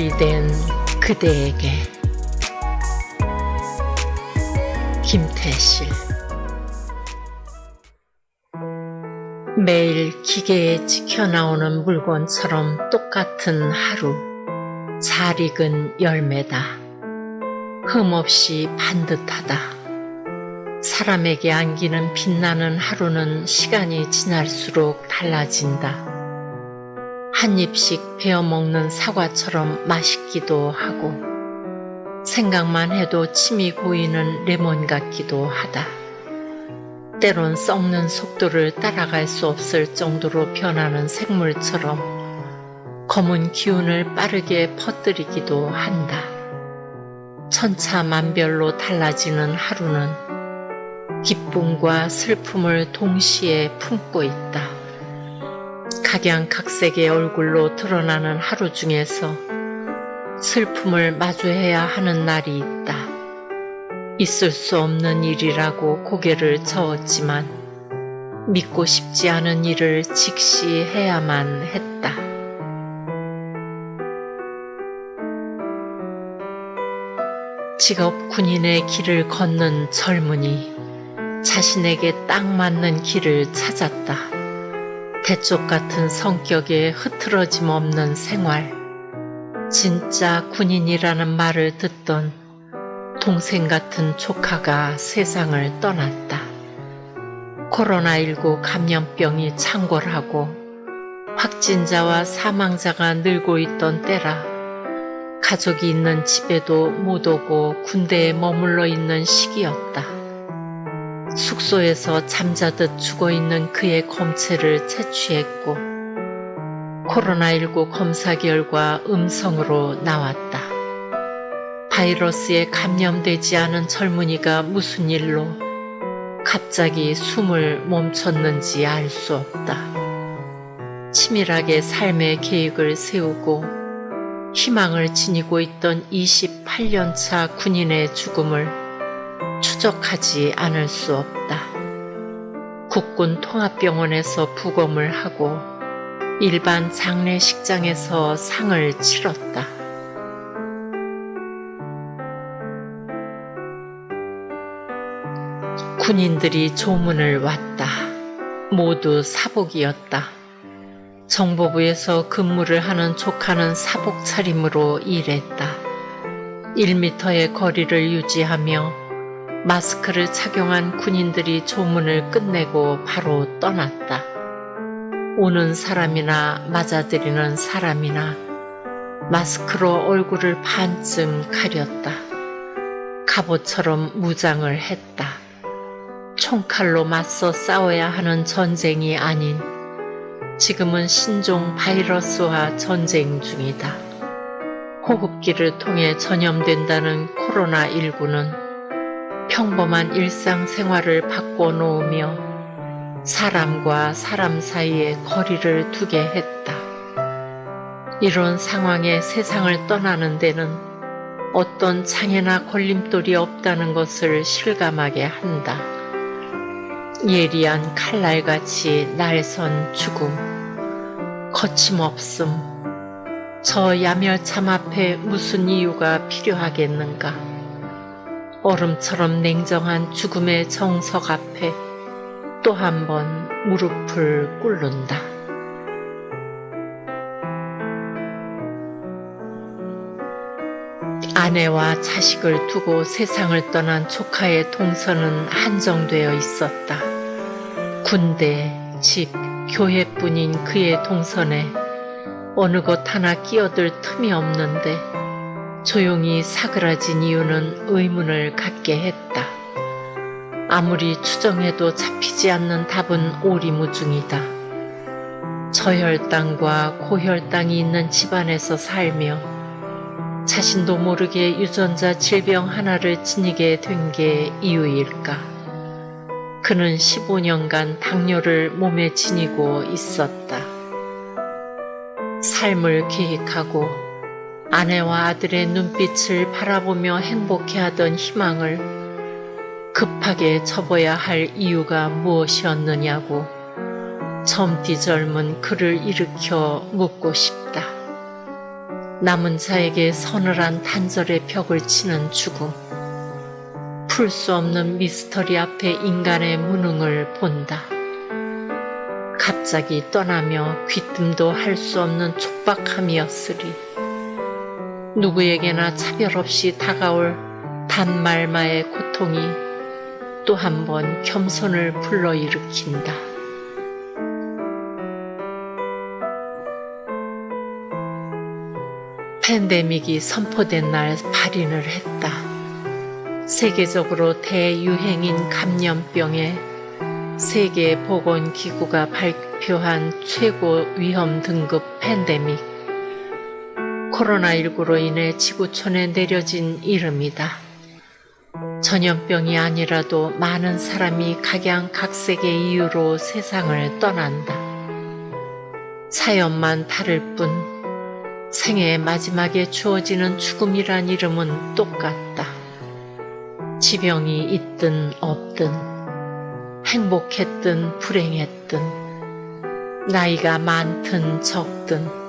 별이 된 그대에게. 김태실. 매일 기계에 찍혀 나오는 물건처럼 똑같은 하루. 잘 익은 열매다. 흠없이 반듯하다. 사람에게 안기는 빛나는 하루는 시간이 지날수록 달라진다 한 입씩 베어 먹는 사과처럼 맛있기도 하고 생각만 해도 침이 고이는 레몬 같기도 하다. 때론 썩는 속도를 따라갈 수 없을 정도로 변하는 생물처럼 검은 기운을 빠르게 퍼뜨리기도 한다. 천차만별로 달라지는 하루는 기쁨과 슬픔을 동시에 품고 있다. 각양각색의 얼굴로 드러나는 하루 중에서 슬픔을 마주해야 하는 날이 있다. 있을 수 없는 일이라고 고개를 저었지만 믿고 싶지 않은 일을 직시 해야만 했다. 직업 군인의 길을 걷는 젊은이 자신에게 딱 맞는 길을 찾았다. 대쪽 같은 성격에 흐트러짐 없는 생활. 진짜 군인이라는 말을 듣던 동생 같은 조카가 세상을 떠났다. 코로나19 감염병이 창궐하고 확진자와 사망자가 늘고 있던 때라 가족이 있는 집에도 못 오고 군대에 머물러 있는 시기였다. 숙소에서 잠자듯 죽어 있는 그의 검체를 채취했고 코로나19 검사 결과 음성으로 나왔다. 바이러스에 감염되지 않은 젊은이가 무슨 일로 갑자기 숨을 멈췄는지 알 수 없다. 치밀하게 삶의 계획을 세우고 희망을 지니고 있던 28년차 군인의 죽음을 추적하지 않을 수 없다. 국군 통합병원에서 부검을 하고 일반 장례식장에서 상을 치렀다. 군인들이 조문을 왔다. 모두 사복이었다. 정보부에서 근무를 하는 조카는 사복 차림으로 일했다. 1미터의 거리를 유지하며 마스크를 착용한 군인들이 조문을 끝내고 바로 떠났다. 오는 사람이나 맞아들이는 사람이나 마스크로 얼굴을 반쯤 가렸다. 갑옷처럼 무장을 했다. 총칼로 맞서 싸워야 하는 전쟁이 아닌 지금은 신종 바이러스와 전쟁 중이다. 호흡기를 통해 전염된다는 코로나19는 평범한 일상생활을 바꿔놓으며 사람과 사람 사이에 거리를 두게 했다. 이런 상황에 세상을 떠나는 데는 어떤 장애나 걸림돌이 없다는 것을 실감하게 한다. 예리한 칼날같이 날선 죽음, 거침없음, 저 야멸참 앞에 무슨 이유가 필요하겠는가? 얼음처럼 냉정한 죽음의 정석 앞에 또 한 번 무릎을 꿇는다. 아내와 자식을 두고 세상을 떠난 조카의 동선은 한정되어 있었다. 군대, 집, 교회뿐인 그의 동선에 어느 것 하나 끼어들 틈이 없는데 조용히 사그라진 이유는 의문을 갖게 했다. 아무리 추정해도 잡히지 않는 답은 오리무중이다. 저혈당과 고혈당이 있는 집안에서 살며 자신도 모르게 유전자 질병 하나를 지니게 된 게 이유일까? 그는 15년간 당뇨를 몸에 지니고 있었다. 삶을 계획하고 아내와 아들의 눈빛을 바라보며 행복해하던 희망을 급하게 접어야 할 이유가 무엇이었느냐고 젊디 젊은 그를 일으켜 묻고 싶다. 남은 자에게 서늘한 단절의 벽을 치는 죽음. 풀 수 없는 미스터리 앞에 인간의 무능을 본다. 갑자기 떠나며 귀뜸도 할 수 없는 촉박함이었으리. 누구에게나 차별 없이 다가올 단말마의 고통이 또 한 번 겸손을 불러일으킨다. 팬데믹이 선포된 날 발인을 했다. 세계적으로 대유행인 감염병에 세계보건기구가 발표한 최고 위험 등급 팬데믹. 코로나19로 인해 지구촌에 내려진 이름이다. 전염병이 아니라도 많은 사람이 각양각색의 이유로 세상을 떠난다. 사연만 다를 뿐 생애의 마지막에 주어지는 죽음이란 이름은 똑같다. 지병이 있든 없든, 행복했든 불행했든, 나이가 많든 적든,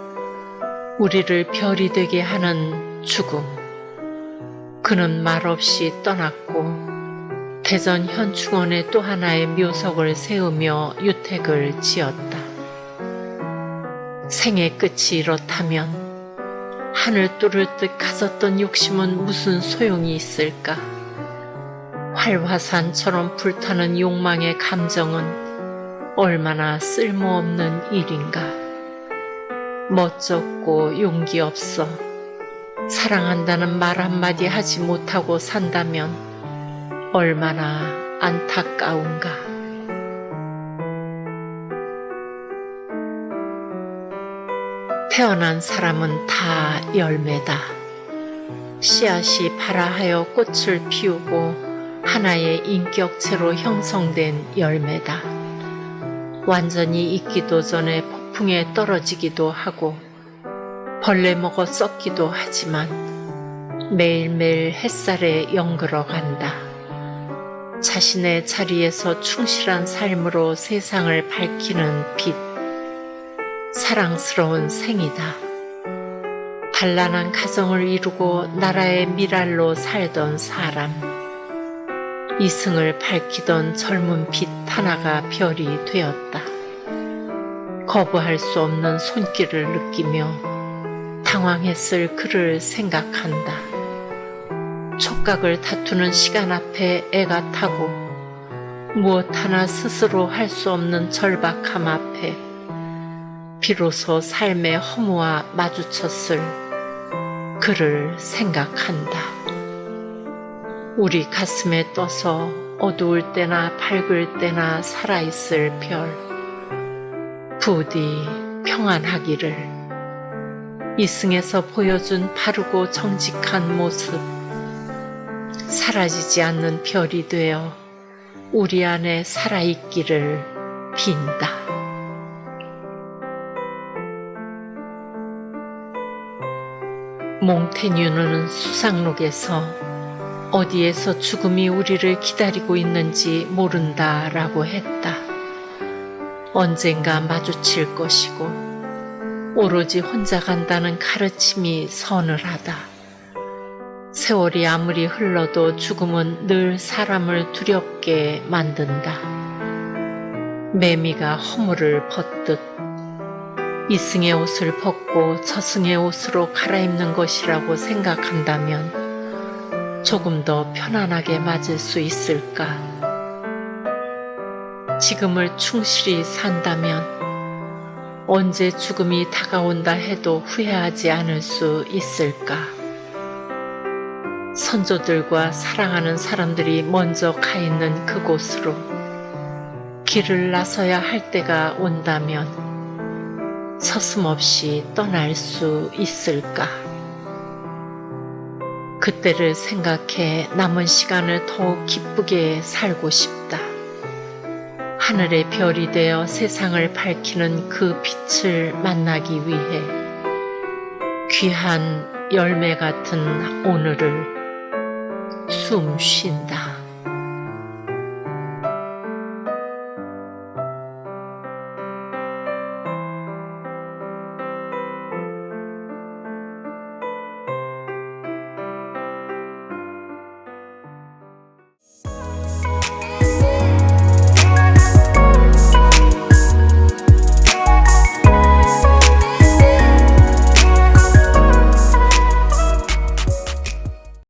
우리를 별이 되게 하는 죽음. 그는 말없이 떠났고, 대전 현충원에 또 하나의 묘석을 세우며 유택을 지었다. 생의 끝이 이렇다면, 하늘 뚫을 듯 가졌던 욕심은 무슨 소용이 있을까? 활화산처럼 불타는 욕망의 감정은 얼마나 쓸모없는 일인가? 멋졌고 용기 없어 사랑한다는 말 한마디 하지 못하고 산다면 얼마나 안타까운가? 태어난 사람은 다 열매다. 씨앗이 발아하여 꽃을 피우고 하나의 인격체로 형성된 열매다. 완전히 익기도 전에 폭 풍에 떨어지기도 하고 벌레 먹어 썩기도 하지만 매일매일 햇살에 연그러 간다. 자신의 자리에서 충실한 삶으로 세상을 밝히는 빛. 사랑스러운 생이다. 단란한 가정을 이루고 나라의 미랄로 살던 사람. 이승을 밝히던 젊은 빛 하나가 별이 되었다. 거부할 수 없는 손길을 느끼며 당황했을 그를 생각한다. 촉각을 다투는 시간 앞에 애가 타고 무엇 하나 스스로 할 수 없는 절박함 앞에 비로소 삶의 허무와 마주쳤을 그를 생각한다. 우리 가슴에 떠서 어두울 때나 밝을 때나 살아있을 별. 부디 평안하기를. 이승에서 보여준 바르고 정직한 모습. 사라지지 않는 별이 되어 우리 안에 살아있기를 빈다. 몽테뉴는 수상록에서 어디에서 죽음이 우리를 기다리고 있는지 모른다라고 했다. 언젠가 마주칠 것이고 오로지 혼자 간다는 가르침이 서늘하다. 세월이 아무리 흘러도 죽음은 늘 사람을 두렵게 만든다. 매미가 허물을 벗듯 이승의 옷을 벗고 저승의 옷으로 갈아입는 것이라고 생각한다면 조금 더 편안하게 맞을 수 있을까? 지금을 충실히 산다면 언제 죽음이 다가온다 해도 후회하지 않을 수 있을까? 선조들과 사랑하는 사람들이 먼저 가 있는 그곳으로 길을 나서야 할 때가 온다면 서슴없이 떠날 수 있을까? 그때를 생각해 남은 시간을 더욱 기쁘게 살고 싶다. 하늘의 별이 되어 세상을 밝히는 그 빛을 만나기 위해 귀한 열매 같은 오늘을 숨 쉰다.